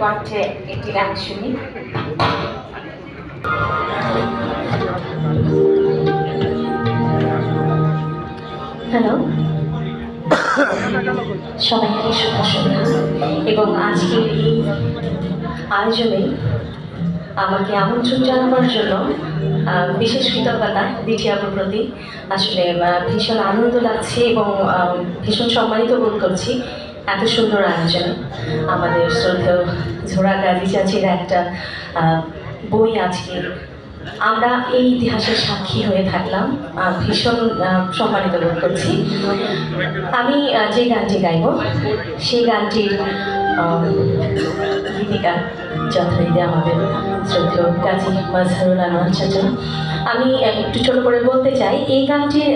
কণ্ঠে একটি গান শুনি। হ্যালো সবাইকে শুভ সন্ধ্যা। এবং আজকে আয়োজনে আমাকে আমন্ত্রণ জানাবার জন্য বিশেষ কৃতজ্ঞতা দ্বিতীয়াপুর প্রতি। আসলে ভীষণ আনন্দ লাগছে এবং ভীষণ সম্মানিত বোধ করছি। এত সুন্দর আয়োজনে। আমাদের শ্রদ্ধেয় ঝোড়া গাজী চাচির একটা বই আজকে। আমরা এই ইতিহাসের সাক্ষী হয়ে থাকলাম। ভীষণ সম্মানিত বোধ করছি। আমি যে গানটি গাইব সেই গানটির আহ, গীতিকার যথারীতি আমাদের শ্রদ্ধেয় কাজী মাজহারুল আনোয়ার চাচা। আমি একটু ছোট করে বলতে চাই এই গানটির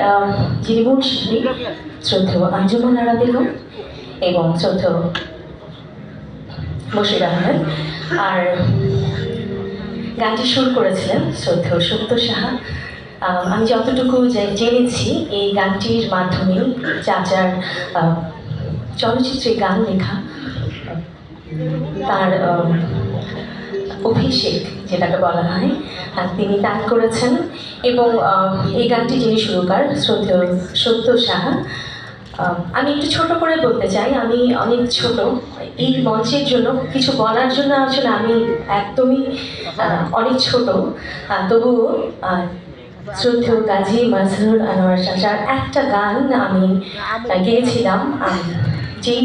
যিনি মূল শিল্পী শ্রদ্ধেয় আঞ্জুমান আরা বেগম। এবং শ্রদ্ধেয় বশির আহমেদ। আর গানটি সুর করেছিলেন শ্রদ্ধেয় সত্য সাহা। আমি যতটুকু জেনেছি, এই গানটির মাধ্যমে চাচার চলচ্চিত্রে গান লেখা, তার অভিষেক যেটাকে বলা হয় তিনি তার করেছেন। এবং এই গানটি যিনি সুরকার, শ্রদ্ধেয় সত্য সাহা আমি একটু ছোট করে বলতে চাই, আমি অনেক ছোট। এই মঞ্চের জন্য, কিছু বলার জন্য আসলে আমি একদমই অনেক ছোট। তবুও শ্রদ্ধেয় গাজী মাজহারুল আনোয়ার চাচার একটা গান আমি গেয়েছিলাম। যেই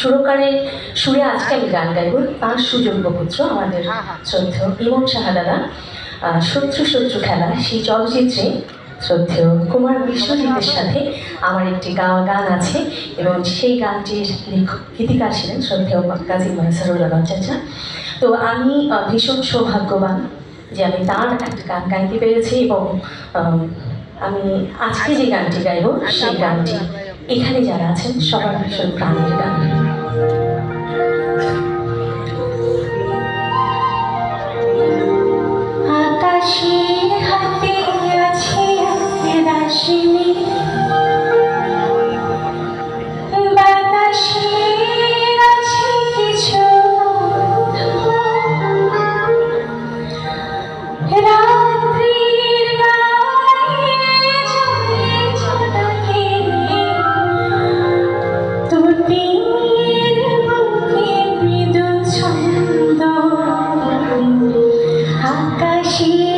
সুরকারের সুরে আজকে আমি গান গাইব, তার সুযোগ্য পুত্র আমাদের শ্রদ্ধেয় ইমন সাহাদারা শত্রু শত্রু খেলা, সেই চলচ্চিত্রে শ্রদ্ধেয় কুমার বিশ্বজিতের সাথে আমার একটি গাওয়া গান আছে এবং সেই গানটির লেখক, গীতিকার ছিলেন শ্রদ্ধেয় কাজী মনসারুল আলম চাচা। তো আমি ভীষণ সৌভাগ্যবান যে আমি তার একটা গান গাইতে পেরেছি এবং আমি আজকে যে গানটি গাইব, সেই গানটি এখানে যারা আছেন সবার ভীষণ প্রাণের গান। Thank you.